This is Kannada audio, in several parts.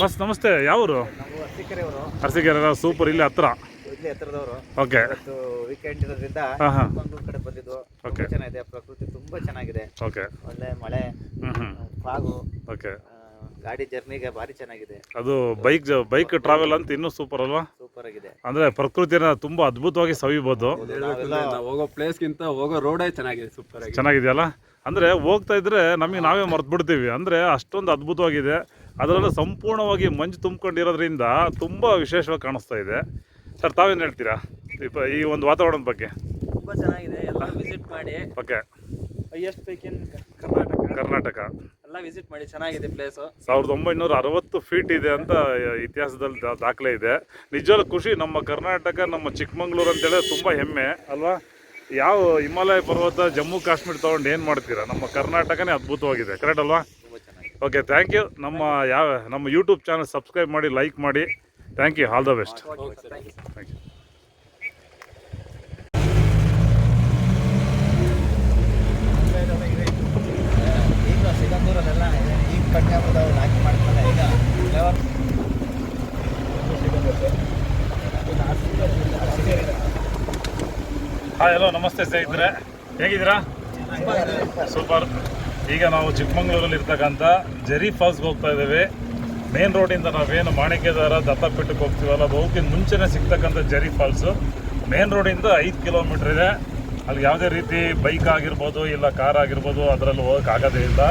ಬಸ್ ನಮಸ್ತೆ ಯಾವರು? ನಾವು ಅರಸೀಕೆರೆ ಸೂಪರ್ ಇಲ್ಲಿ ಹತ್ರ. ಇಲ್ಲಿ ಹತ್ರದವರು. ಓಕೆ ಇವತ್ತು ವೀಕೆಂಡ್ ಇರೋದ್ರಿಂದ ಹಾಂ ಹಾಂ. ಮಂಗಳೂರು ಕಡೆ ಬಂದಿದ್ದು ಚೆನ್ನಾಗಿದೆ ಪ್ರಕೃತಿ ತುಂಬಾ ಚೆನ್ನಾಗಿದೆ. ಓಕೆ ಒಳ್ಳೆ ಮಳೆ ಹ್ಞೂ ಹ್ಞೂ ಫಾಗು ಓಕೆ ಗಾಡಿ ಜರ್ನಿಗೆ ಭಾರಿ ಚೆನ್ನಾಗಿದೆ. ಅದು ಬೈಕ್ ಬೈಕ್ ಟ್ರಾವೆಲ್ ಅಂತ ಇನ್ನೂ ಸೂಪರ್ ಅಲ್ವಾ? ಸೂಪರ್ ಆಗಿದೆ. ಅಂದರೆ ಪ್ರಕೃತಿನ ತುಂಬ ಅದ್ಭುತವಾಗಿ ಸವಿಬಹುದು ಹೋಗೋ ಪ್ಲೇಸ್ ಗಿಂತ ಪ್ಲೇಸ್ಗಿಂತ ಹೋಗೋ ರೋಡೇ ಚೆನ್ನಾಗಿದೆ ಸೂಪರ್ ಚೆನ್ನಾಗಿದೆಯಲ್ಲ? ಅಂದ್ರೆ ಹೋಗ್ತಾ ಇದ್ರೆ ನಮಗೆ ನಾವೇ ಮರ್ತು ಬಿಡ್ತೀವಿ ಅಂದ್ರೆ ಅಷ್ಟೊಂದು ಅದ್ಭುತವಾಗಿದೆ. ಅದರಲ್ಲೂ ಸಂಪೂರ್ಣವಾಗಿ ಮಂಜು ತುಂಬ್ಕೊಂಡಿರೋದ್ರಿಂದ ತುಂಬ ವಿಶೇಷವಾಗಿ ಕಾಣಿಸ್ತಾ ಇದೆ. ಸರ್ ತಾವೇನು ಹೇಳ್ತೀರಾ? ಈ- ಈ ಒಂದು ವಾತಾವರಣದ ಬಗ್ಗೆ. ತುಂಬ ಚೆನ್ನಾಗಿದೆ. ಎಲ್ಲ ವಿಸಿಟ್ ಮಾಡಿ. Okay. Highest peak in Karnataka Karnataka. ಎಲ್ಲ ವಿಸಿಟ್ ಮಾಡಿ. ಚೆನ್ನಾಗಿದೆ ಪ್ಲೇಸು ಸಾವಿರದ ಒಂಬೈನೂರ ಅರವತ್ತು ಫೀಟ್ ಇದೆ ಅಂತ ಇತಿಹಾಸದಲ್ಲಿ ದಾಖಲೆ ಇದೆ. ನಿಜವಾಗ್ಲೂ ಖುಷಿ ನಮ್ಮ ಕರ್ನಾಟಕ ನಮ್ಮ ಚಿಕ್ಕಮಂಗ್ಳೂರು ಅಂತೇಳಿ ತುಂಬ ಹೆಮ್ಮೆ ಅಲ್ವಾ? ಯಾವ ಹಿಮಾಲಯ ಪರ್ವತ ಜಮ್ಮು ಕಾಶ್ಮೀರ ತೊಗೊಂಡು ಏನು ಮಾಡ್ತೀರಾ? ನಮ್ಮ ಕರ್ನಾಟಕನೇ ಅದ್ಭುತವಾಗಿದೆ. ಕರೆಕ್ಟ್ ಅಲ್ವಾ? ಓಕೆ ಥ್ಯಾಂಕ್ ಯು ನಮ್ಮ ಯಾವ ನಮ್ಮ ಯೂಟ್ಯೂಬ್ ಚಾನಲ್ ಸಬ್ಸ್ಕ್ರೈಬ್ ಮಾಡಿ ಲೈಕ್ ಮಾಡಿ. Thank you all the best thank you ಈಗ ಸಿಗಂದೂರಲ್ಲೆಲ್ಲ ಈಗ ಕಡಿಮೆ ಬಂದವು ನಾಲ್ಕು ಮಾಡ್ತಾರೆ ಈಗ ಫ್ಲೇವರ್ ಹಾಯ್ ಹಲೋ ನಮಸ್ತೆ ಸ್ನೇಹಿತರೆ. ಹೇಗಿದ್ದೀರಾ? ಸೂಪರ್ ಈಗ ನಾವು ಚಿಕ್ಕಮಂಗ್ಳೂರಲ್ಲಿ ಇರ್ತಕ್ಕಂಥ ಜೆರಿ ಫಾಲ್ಸ್ಗೆ ಹೋಗ್ತಾ ಇದ್ದೇವೆ. ಮೇನ್ ರೋಡಿಂದ ನಾವೇನು ಮಾಣಿಕ್ಯದಾರ ದತ್ತಪೀಠಕ್ಕೆ ಹೋಗ್ತೀವಲ್ಲ ಹೋಗಕ್ಕಿಂತ ಮುಂಚೆನೇ ಸಿಗ್ತಕ್ಕಂಥ ಜರಿ ಫಾಲ್ಸು. ಮೇನ್ ರೋಡಿಂದ ಐದು ಕಿಲೋಮೀಟ್ರ್ ಇದೆ. ಅಲ್ಲಿ ಯಾವುದೇ ರೀತಿ ಬೈಕ್ ಆಗಿರ್ಬೋದು ಇಲ್ಲ ಕಾರ್ ಆಗಿರ್ಬೋದು ಅದರಲ್ಲಿ ಹೋಗೋಕ್ಕಾಗೋದೇ ಆಗೋದೇ ಇಲ್ಲ.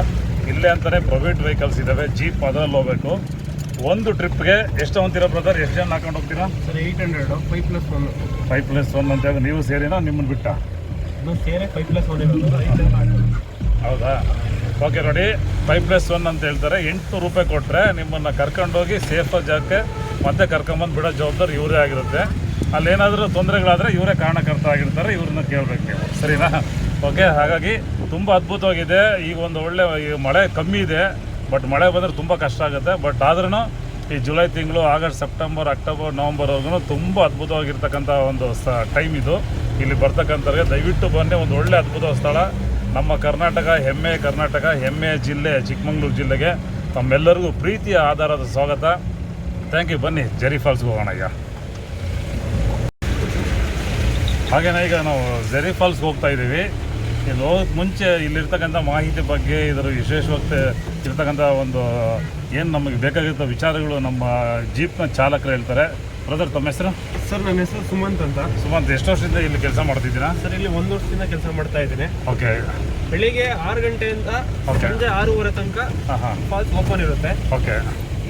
ಇಲ್ಲೇ ಅಂತಲೇ ಪ್ರೈವೇಟ್ ವೆಹಿಕಲ್ಸ್ ಇದ್ದಾವೆ ಜೀಪ್ ಅದರಲ್ಲಿ ಹೋಗಬೇಕು. ಒಂದು ಟ್ರಿಪ್ಗೆ ಎಷ್ಟು ಅಂತೀರಾ ಬ್ರದರ್? ಎಷ್ಟು ಜನ ಹಾಕೊಂಡು ಹೋಗ್ತೀರಾ? Sir eight hundred five plus one five plus one ಅಂತ ಹೇಳಿ ನೀವು ಸೇರಿನಾ ನಿಮ್ಮನ್ನು ಬಿಟ್ಟ? ಸೇರಿ ಫೈವ್ ಪ್ಲಸ್ ಒನ್ ಹೌದಾ? ಓಕೆ, ನೋಡಿ ಫೈವ್ ಪ್ಲಸ್ ಒನ್ ಅಂತ ಹೇಳ್ತಾರೆ. ಎಂಟುನೂರು ರೂಪಾಯಿ ಕೊಟ್ಟರೆ ನಿಮ್ಮನ್ನು ಕರ್ಕೊಂಡೋಗಿ ಸೇಫ್ ಜಾಗಕ್ಕೆ ಮತ್ತೆ ಕರ್ಕೊಂಬಂದು ಬಿಡೋ ಜವಾಬ್ದಾರಿ ಇವರೇ ಆಗಿರುತ್ತೆ. ಅಲ್ಲೇನಾದರೂ ತೊಂದರೆಗಳಾದರೆ ಇವರೇ ಕಾರಣಕರ್ತ ಆಗಿರ್ತಾರೆ, ಇವ್ರನ್ನ ಕೇಳಬೇಕು ನೀವು. ಸರಿನಾ? ಓಕೆ, ಹಾಗಾಗಿ ತುಂಬ ಅದ್ಭುತವಾಗಿದೆ. ಈಗ ಒಂದು ಒಳ್ಳೆ ಮಳೆ ಕಮ್ಮಿ ಇದೆ ಬಟ್ ಮಳೆ ಬಂದರೆ ತುಂಬ ಕಷ್ಟ ಆಗುತ್ತೆ. ಬಟ್ ಆದ್ರೂ ಈ ಜುಲೈ ತಿಂಗಳು ಆಗಸ್ಟ್ ಸೆಪ್ಟೆಂಬರ್ ಅಕ್ಟೋಬರ್ ನವಂಬರ್ವರೆಗೂ ತುಂಬ ಅದ್ಭುತವಾಗಿರ್ತಕ್ಕಂಥ ಒಂದು ಸ ಟೈಮ್ ಇದು. ಇಲ್ಲಿ ಬರ್ತಕ್ಕಂಥವ್ರಿಗೆ ದಯವಿಟ್ಟು ಬನ್ನಿ, ಒಂದು ಒಳ್ಳೆ ಅದ್ಭುತ ಸ್ಥಳ. ನಮ್ಮ ಕರ್ನಾಟಕ, ಹೆಮ್ಮೆ ಕರ್ನಾಟಕ, ಹೆಮ್ಮೆ ಜಿಲ್ಲೆ, ಚಿಕ್ಕಮಗಳೂರು ಜಿಲ್ಲೆಗೆ ತಮ್ಮೆಲ್ಲರಿಗೂ ಪ್ರೀತಿಯ ಆಧಾರದ ಸ್ವಾಗತ. ಥ್ಯಾಂಕ್ ಯು ಬನ್ನಿ ಜೆರಿ ಫಾಲ್ಸ್ಗೆ ಹೋಗೋಣ ಈಗ. ಹಾಗೇನೇ ಈಗ ನಾವು ಜೆರಿ ಫಾಲ್ಸ್ಗೆ ಹೋಗ್ತಾ ಇದ್ದೀವಿ. ಇಲ್ಲಿ ಹೋಗೋಕ್ಕೆ ಮುಂಚೆ ಇಲ್ಲಿರ್ತಕ್ಕಂಥ ಮಾಹಿತಿ ಬಗ್ಗೆ, ಇದರ ವಿಶೇಷವಾಗಿ ಇರ್ತಕ್ಕಂಥ ಒಂದು, ಏನು ನಮಗೆ ಬೇಕಾಗಿರೋ ವಿಚಾರಗಳು ನಮ್ಮ ಜೀಪ್ನ ಚಾಲಕರು ಹೇಳ್ತಾರೆ. ಬ್ರದರ್ ತಮ್ಮ ಹೆಸರು? ಸರ್ ನನ್ನ ಹೆಸರು ಸುಮಂತ್ ಅಂತ. ಸುಮಂತ್ ಎಷ್ಟು ವರ್ಷದಿಂದ ಇಲ್ಲಿ ಕೆಲಸ ಮಾಡ್ತಿದ್ದೀರಾ? ಸರ್ ಇಲ್ಲಿ ಒಂದು ವರ್ಷದಿಂದ ಕೆಲಸ ಮಾಡ್ತಾ ಇದ್ದೀನಿ. ಓಕೆ ಬೆಳಿಗ್ಗೆ ಆರು ಗಂಟೆಯಿಂದ. ಸಂಜೆ ಆರೂವರೆ ತನಕ ಫಾಲ್ಸ್ ಓಪನ್ ಇರುತ್ತೆ. ಓಕೆ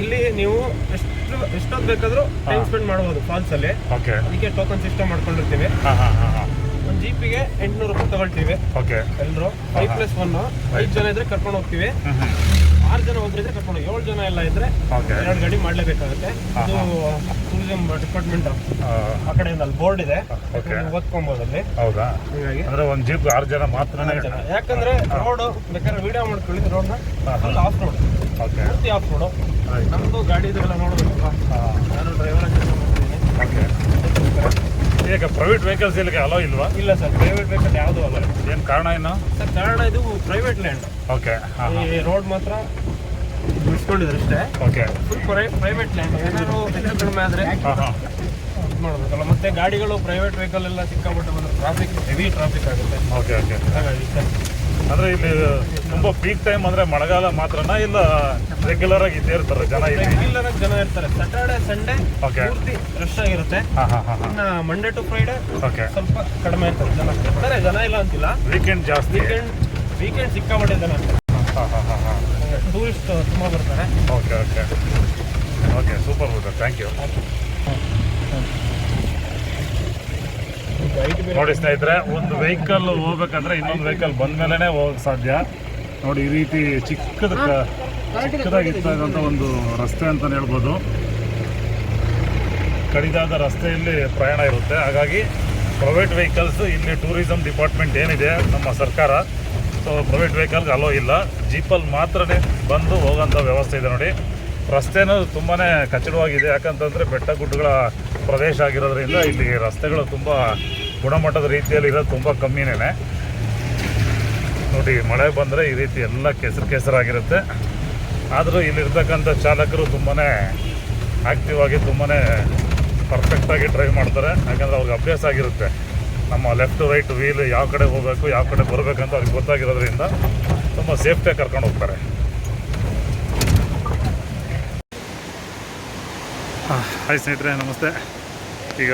ಇಲ್ಲಿ ನೀವು ಎಷ್ಟು ಎಷ್ಟೊತ್ತು ಬೇಕಾದರೂ ಟೈಮ್ ಸ್ಪೆಂಡ್ ಮಾಡ್ಬೋದು ಫಾಲ್ಸ್ ಅಲ್ಲಿ. ಓಕೆ ಅದಕ್ಕೆ ಟೋಕನ್ ಸಿಸ್ಟಮ್ ಮಾಡ್ಕೊಂಡಿರ್ತೀವಿ. ಹಾಂ ಹಾಂ ಹಾಂ ಹಾಂ. ಒಂದು ಜೀಪಿಗೆ ಎಂಟುನೂರು ರೂಪಾಯಿ ತಗೊಳ್ತೀವಿ. ಓಕೆ ಎಲ್ಲರೂ ಫೈವ್ ಪ್ಲಸ್ ಒನ್ ಐದು ಜನ ಇದ್ರೆ ಕರ್ಕೊಂಡು ಹೋಗ್ತೀವಿ. ಒಬ್ರಿದ್ರೆ ಕರ್ಕೊಂಡು ಏಳು ಜನ ಎಲ್ಲ ಇದ್ರೆ ಎರಡು ಗಾಡಿ ಮಾಡ್ಲೇಬೇಕಾಗುತ್ತೆ. ಇದು ಟೂರಿಸಂ ಡಿಪಾರ್ಟ್ಮೆಂಟ್ ಆ ಕಡೆಯಿಂದ ಅಲ್ಲಿ ಬೋರ್ಡ್ ಇದೆ. ನೀವು ಅಲ್ಲಿ ಹೌದಾ? ಹೀಗಾಗಿ ಒಂದ್ ಜೀಪ್ ಆರು ಜನ ಜನ. ಯಾಕಂದ್ರೆ ರೋಡ್ ಬೇಕಾದ್ರೆ ವಿಡಿಯೋ ಮಾಡ್ಕೊಳ್ಳಿ. ರೋಡ್ನ ಫುಲ್ ಆಫ್ ರೋಡ್ ಪೂರ್ತಿ ಆಫ್ ರೋಡ್ ನಮ್ದು ಗಾಡಿ ಇದೆಲ್ಲ ನೋಡ್ಬೇಕಲ್ವಾ ನಾನು ಡ್ರೈವರ್ ಓಕೆ ಈಗ ಪ್ರೈವೇಟ್ ವೆಹಿಕಲ್ಸ್ ಇಲ್ಲಿಗೆ ಅಲೋ ಇಲ್ವಾ? ಇಲ್ಲ ಸರ್ ಪ್ರೈವೇಟ್ ವೆಹಿಕಲ್ ಯಾವುದು ಅಲ್ಲ ಏನು ಕಾರಣ ಏನು ಸರ್ ಕಾರಣ ಇದು ಪ್ರೈವೇಟ್ ಲ್ಯಾಂಡ್ ಓಕೆ ಈ ರೋಡ್ ಮಾತ್ರ ಬಿಡಿಸ್ಕೊಂಡಿದ್ರು ಅಷ್ಟೇ ಓಕೆ ಫುಲ್ ಪ್ರೈವೇಟ್ ಲ್ಯಾಂಡ್ ಏನಾದ್ರು ಹೆಚ್ಚು ಕಡಿಮೆ ಆದರೆ ಹಾಂ ಹಾಂ. ಮಾಡ್ಬೇಕಲ್ಲ. ಮತ್ತೆ ಗಾಡಿಗಳು ಪ್ರೈವೇಟ್ ವೆಹಿಕಲ್ ಎಲ್ಲ ಸಿಕ್ಕಾಪಟ್ಟೆ ಬಂದ್ರೆ ಟ್ರಾಫಿಕ್ ಹೆವಿ ಟ್ರಾಫಿಕ್ ಆಗುತ್ತೆ. ಓಕೆ ಓಕೆ ಹಾಗಾಗಿ ಸರ್ ಅಂದರೆ ಇಲ್ಲಿ ತುಂಬ ಪೀಕ್ ಟೈಮ್ ಅಂದರೆ ಮಳೆಗಾಲ ಮಾತ್ರನಾ ಇಲ್ಲ ರೆಗ್ಯುಲರ್ ಆಗಿ ಇದ್ದೇ ಇರ್ತಾರೆ ಜನ ರೆಗ್ಯುಲರ್ ಆಗಿ ಜನ ಇರ್ತಾರೆ. ಸ್ಯಾಟರ್ಡೆ ಸಂಡೇ ಓಕೆ ಪೂರ್ತಿ ರಶ್ ಆಗಿರುತ್ತೆ. ಇನ್ನು ಮಂಡೇ ಟು ಫ್ರೈಡೆ ಓಕೆ ಸ್ವಲ್ಪ ಕಡಿಮೆ ಇರ್ತಾರೆ ಜನ. ಇರ್ತಾರೆ ಜನ ಇಲ್ಲ ಅಂತಿಲ್ಲ. ವೀಕೆಂಡ್ ಜಾಸ್ತಿ. ವೀಕೆಂಡ್ ವೀಕೆಂಡ್ ಸಿಕ್ಕಾಪಟ್ಟೆ ಜನ. ಹಾಂ ಹಾಂ ಹಾಂ. ಟೂರಿಸ್ಟ್ ತುಂಬ ಬರ್ತಾರೆ okay okay okay super brother thank you ನೋಡಿ ಸ್ನೇಹಿತರೆ ಒಂದು ವೆಹಿಕಲ್ ಹೋಗ್ಬೇಕಂದ್ರೆ ಇನ್ನೊಂದು ವೆಹಿಕಲ್ ಬಂದ ಮೇಲೇ ಹೋಗಕ್ಕೆ ಸಾಧ್ಯ. ನೋಡಿ ಈ ರೀತಿ ಚಿಕ್ಕದ ಚಿಕ್ಕದಾಗಿರ್ತಕ್ಕಂಥ ಒಂದು ರಸ್ತೆ ಅಂತಲೇ ಹೇಳ್ಬೋದು. ಕಡಿದಾದ ರಸ್ತೆಯಲ್ಲಿ ಪ್ರಯಾಣ ಇರುತ್ತೆ. ಹಾಗಾಗಿ ಪ್ರೈವೇಟ್ ವೆಹಿಕಲ್ಸ್ ಇಲ್ಲಿ ಟೂರಿಸಂ ಡಿಪಾರ್ಟ್ಮೆಂಟ್ ಏನಿದೆ ನಮ್ಮ ಸರ್ಕಾರ ಪ್ರೈವೇಟ್ ವೆಹಿಕಲ್ಗೆ ಅಲೋ ಇಲ್ಲ. ಜೀಪಲ್ಲಿ ಮಾತ್ರನೇ ಬಂದು ಹೋಗೋಂಥ ವ್ಯವಸ್ಥೆ ಇದೆ ನೋಡಿ. ರಸ್ತೆನೂ ತುಂಬಾ ಕಚ್ಚಡವಾಗಿದೆ. ಯಾಕಂತಂದರೆ ಬೆಟ್ಟ ಗುಡ್ಡಗಳ ಪ್ರದೇಶ ಆಗಿರೋದ್ರಿಂದ ಇಲ್ಲಿ ರಸ್ತೆಗಳು ತುಂಬ ಗುಣಮಟ್ಟದ ರೀತಿಯಲ್ಲಿ ಇರೋದು ತುಂಬ ಕಮ್ಮಿನೇ ನೋಡಿ, ಮಳೆ ಬಂದರೆ ಈ ರೀತಿ ಎಲ್ಲ ಕೆಸರು ಕೆಸರಾಗಿರುತ್ತೆ ಆದರೂ ಇಲ್ಲಿರ್ತಕ್ಕಂಥ ಚಾಲಕರು ತುಂಬಾ ಆ್ಯಕ್ಟಿವ್ ಆಗಿ ತುಂಬಾ ಪರ್ಫೆಕ್ಟಾಗಿ ಡ್ರೈವ್ ಮಾಡ್ತಾರೆ. ಯಾಕಂದರೆ ಅವ್ರಿಗೆ ಅಭ್ಯಾಸ ಆಗಿರುತ್ತೆ. ನಮ್ಮ ಲೆಫ್ಟ್ ರೈಟ್ ವೀಲ್ ಯಾವ ಕಡೆ ಹೋಗಬೇಕು, ಯಾವ ಕಡೆ ಬರಬೇಕಂತ ಅವ್ರಿಗೆ ಗೊತ್ತಾಗಿರೋದ್ರಿಂದ ತುಂಬ ಸೇಫ್ಟಿಯಾಗಿ ಕರ್ಕೊಂಡು ಹೋಗ್ತಾರೆ. ಹಾಯ್ ಸ್ನೇಹಿತರೆ, ನಮಸ್ತೆ. ಈಗ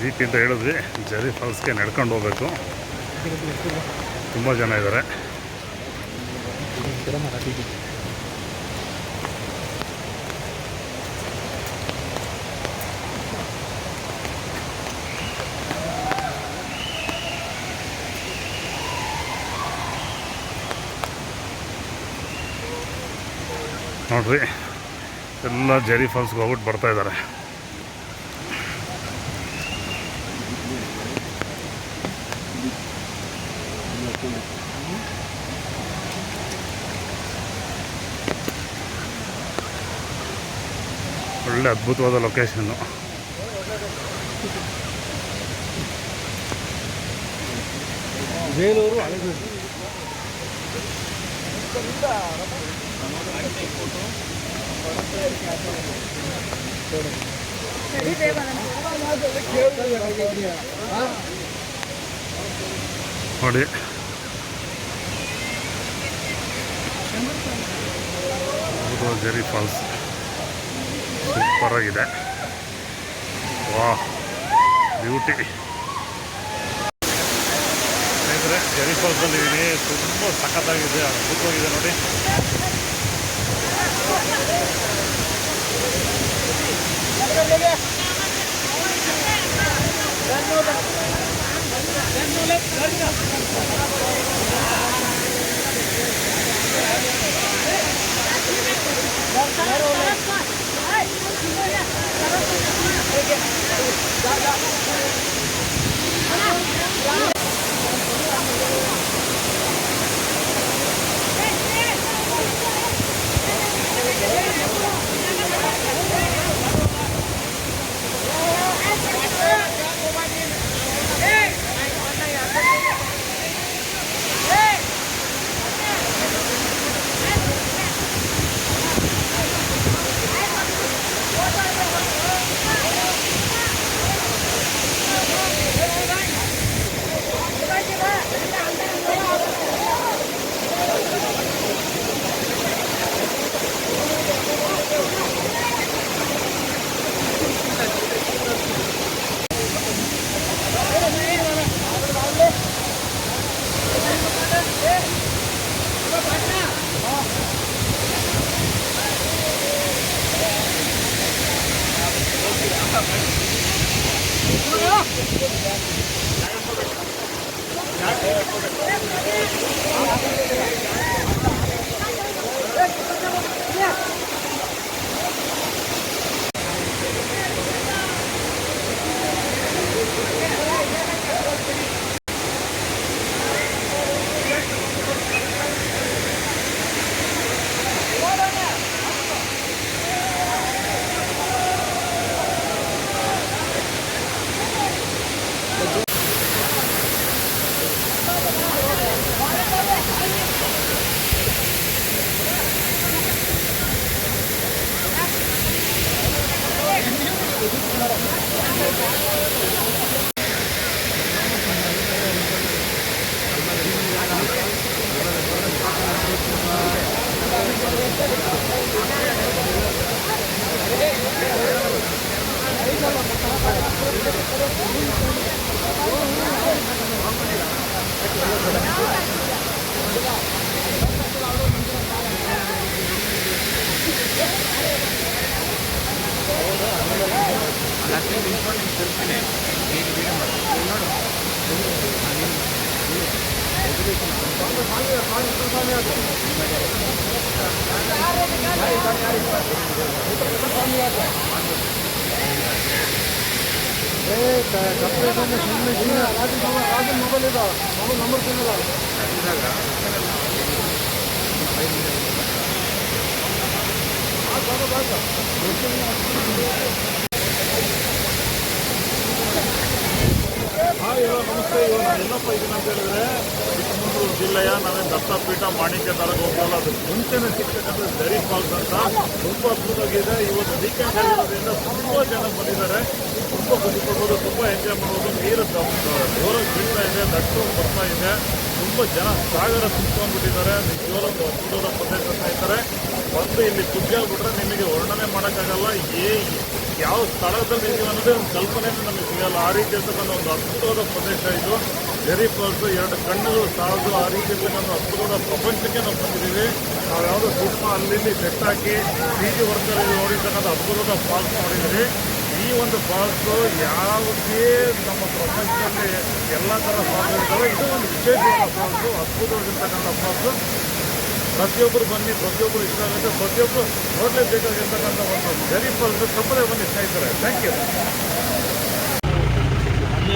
ಜೀಪ್ ಅಂತ ಹೇಳಿದ್ವಿ. ಜರಿ ಫಾಲ್ಸ್ಗೆ ನಡ್ಕೊಂಡು ಹೋಗಬೇಕು. ತುಂಬ ಜನ ಇದ್ದಾರೆ. ನೋಡ್ರಿ. ಎಲ್ಲ ಜೆರಿ ಫಾಲ್ಸ್ಗೆ ಹೋಗ್ಬಿಟ್ಟು ಬರ್ತಾ ಇದ್ದಾರೆ. ಒಳ್ಳೆ ಅದ್ಭುತವಾದ ಲೊಕೇಶನ್ನು ಬೇಲೂರು ಹಳೆಬೀಡು ನೋಡಿ ಹೌದು ಜರಿ ಫಾಲ್ಸ್ ಸೂಪರ್ ಆಗಿದೆ ವಾ ಬ್ಯೂಟಿ ಸ್ನೇಹಿತರೆ ಜರಿ ಫಾಲ್ಸ್ ಬಂದಿದ್ದೀನಿ ತುಂಬ ಸಖತ್ತಾಗಿದೆ ಅದ್ಭುತವಾಗಿದೆ ನೋಡಿ Thank you. ನನ್ನಿಂದ ಇಂಪಾರ್ಟೆನ್ಸ್ ತಿಳ್ತಾನೆ ನೀನು ವೀಡಿಯೋ ಮಾಡ್ತೀನಿ ನೋಡು ಕಪ್ಪೇಟನ್ನು ಸುಮ್ಮನೆ ಸುಮ್ಮನೆ ರಾಜು ರಾಜು ಮೊಬೈಲ್ ಇದ್ದ ಮೊಬೈಲ್ ನಂಬರ್ ತಿನ್ನಲ್ಲ ಮೊಬೈಲ್ ಹಲೋ ನಮಸ್ತೆ, ಇವಾಗ ನಾನು ಎಲ್ಲಪ್ಪ ಇದ್ದೀನಿ ಅಂತ ಹೇಳಿದ್ರೆ, ಚಿಕ್ಕಮಗಳೂರು ಜಿಲ್ಲೆಯ ನಾವೇನು ದತ್ತಪೀಠ ಮಾಣಿಕ್ಯ ತರಗೆ ಹೋಗ್ತಲ್ಲ ಅದು ಮುಂಚೆನೇ ಸಿಕ್ತಕ್ಕಂಥ ಜರಿ ಫಾಲ್ಸ್ ಅಂತ. ತುಂಬ ಅದ್ಭುತವಾಗಿದೆ ಇವತ್ತು ವೀಕೆಂಡ್ ಆಗಿರೋದ್ರಿಂದ ತುಂಬ ಜನ ಬಂದಿದ್ದಾರೆ. ತುಂಬ ಖುಷಿ ಪಡ್ಬೋದು ತುಂಬ ಎಂಜಾಯ್ ಮಾಡ್ಬೋದು. ನೀರು ಜೋರಾಗಿ ಬೀಳ್ತಾ ಇದೆ ದಟ್ಟು ಬರ್ತಾ ಇದೆ. ತುಂಬ ಜನ ಸಾಗರ ತುಂಬ್ಕೊಂಡ್ಬಿಟ್ಟಿದ್ದಾರೆ ನಿಜವಾಗ್ಲೂ ಒಂದು ಅದ್ಭುತವಾದ ಪ್ರದೇಶ ಇದ್ದಾರೆ ಬಂದು ಇಲ್ಲಿ ಕುಗ್ಗಾಗ್ಬಿಟ್ರೆ ನಿಮಗೆ ವರ್ಣನೆ ಮಾಡೋಕ್ಕಾಗಲ್ಲ. ಏ ಯಾವ ಸ್ಥಳದಲ್ಲಿ ಇದೀವಿ ಅನ್ನೋದೇ ಒಂದು ಕಲ್ಪನೆಯನ್ನು ನಮಗೆ ಸಿಗಲ್ಲ. ಆ ರೀತಿ ಇರ್ತಕ್ಕಂಥ ಒಂದು ಅದ್ಭುತವಾದ ಪ್ರದೇಶ ಇದು. ಜೆರಿ ಫಾಲ್ಸ್ ಎರಡು ಕಣ್ಣುಗಳು ಸಾಲದು. ಆ ರೀತಿ ಇರ್ತಕ್ಕಂಥ ಅದ್ಭುತವಾದ ಪ್ರಪಂಚಕ್ಕೆ ನಾವು ಬಂದಿದ್ದೀವಿ. ನಾವು ಯಾವುದೋ ಸೂಕ್ಷ್ಮ ಅಲ್ಲಿ ಸೆಟ್ ಹಾಕಿ ಪಿ ಜಿ ವರ್ಕರ್ ನೋಡಿರ್ತಕ್ಕಂಥ ಅದ್ಭುತವಾದ ಫಾಲ್ಸ್ ನೋಡಿದ್ದೀವಿ ಈ ಒಂದು ಫಾಲ್ಸು ಯಾವುದೇ ನಮ್ಮ ಪ್ರಪಂಚದಲ್ಲಿ ಎಲ್ಲ ಥರ ಫಾಲ್ಸ್ ಇದ್ದಾವೆ ಇದು ಒಂದು ವಿಶೇಷವಾದ ಫಾಲ್ಸು ಅದ್ಭುತವಾಗಿರ್ತಕ್ಕಂಥ ಫಾಲ್ಸು ಪ್ರತಿಯೊಬ್ಬರು ಬನ್ನಿ ಪ್ರತಿಯೊಬ್ಬರು ಇಷ್ಟ ಆಗುತ್ತೆ ಪ್ರತಿಯೊಬ್ಬರು ನೋಡಲೇಬೇಕಾಗಿರ್ತಕ್ಕಂಥ ಒಂದು ವೆರಿ ಫಾಲ್ಸ್ ತಪ್ಪದೇ ಬನ್ನಿ ಸ್ನೇಹಿತರೆ. ಥ್ಯಾಂಕ್ ಯು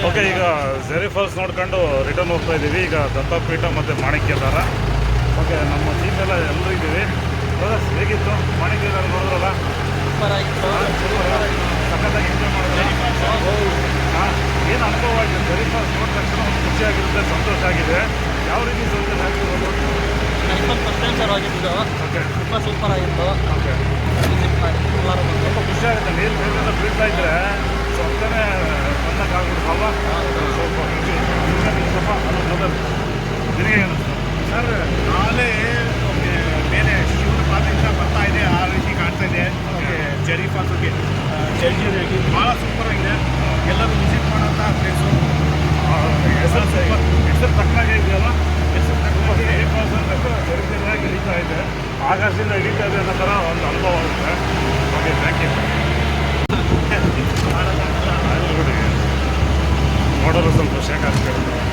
ಓಕೆ ಈಗ ಜೆರಿ ಫಾಲ್ಸ್ ನೋಡ್ಕೊಂಡು ರಿಟರ್ನ್ ಹೋಗ್ತಾ ಇದ್ದೀವಿ. ಈಗ ದತ್ತಪೀಠ ಮತ್ತು ಮಾಣಿಕ್ಯದಾರ. ಓಕೆ ನಮ್ಮ ಟೀಮ್ ಎಲ್ಲ ಎಲ್ಲರೂ ಇದ್ದೀವಿ. ಬ್ರದರ್ಸ್ ಹೇಗಿತ್ತು? ಮಾಣಿಕ್ಯದಾರ ನೋಡಿದ್ರಲ್ಲ? ಸೂಪರ್ ಆಗಿತ್ತು. ಸಖತ್ತಾಗಿ ಎಂಜಾಯ್ ಮಾಡಿದ್ರೆ? ಹಾಂ ಏನು ಅನುಭವ ಆಗಿದೆ ಜೆರಿ ಫಾಲ್ಸ್ ನೋಡಿದ ತಕ್ಷಣ ಒಂದು ಖುಷಿಯಾಗಿರುತ್ತೆ ಸಂತೋಷ ಆಗಿದೆ. ಯಾವ ರೀತಿ ಸಂತೋಷ ಆಗಿರ್ಬೋದು ಇಪ್ಪತ್ತು ಪರ್ಸೆಂಟ್ ಸರ್ ಆಗಿದ್ದು ಓಕೆ ತುಂಬ ಸೂಪರ್ ಆಗಿತ್ತು. ಓಕೆ ತುಂಬ ಖುಷಿ ಆಗುತ್ತೆ. ನೀರು ಮೇಲಿಂದ ಬೀಳ್ತಾ ಇದ್ರೆ ಸ್ವಲ್ಪನೇ ಬಂದಾಗ ಅಲ್ವಾ? ಸ್ವಲ್ಪ ಸ್ವಲ್ಪ ಅದು ಮೊದಲು. ನಿನಗೆ ಸರ್ ನಾಳೆ ಓಕೆ ಮೇಲೆ ಶಿವನ ಪಾದದಿಂದ ಬರ್ತಾ ಇದೆ. ಆ ರೀತಿ ಕಾಣ್ತಾ ಇದೆ. ಓಕೆ ಜರಿ ಫಾಲ್ಸ್ಗೆ ಜಲ್ಜಿಯಾಗಿ ಭಾಳ ಸೂಪರ್ ಆಗಿದೆ. ಎಲ್ಲರೂ ವಿಸಿಟ್ ಮಾಡೋಂಥ ಪ್ಲೇಸು ಹೆಸರು super. ಹೆಸರು ಆಗಸ್ಟಿಂದ ಹಿಡಿತಾ ಇದೆ ಅನ್ನೋ ಥರ ಒಂದು ಅನುಭವ ಆಗುತ್ತೆ. ಓಕೆ ಥ್ಯಾಂಕ್ ಯು ನೋಡಲು ಸಂತೋಷ ಯಾಕೆ ಆಗ್ತಾ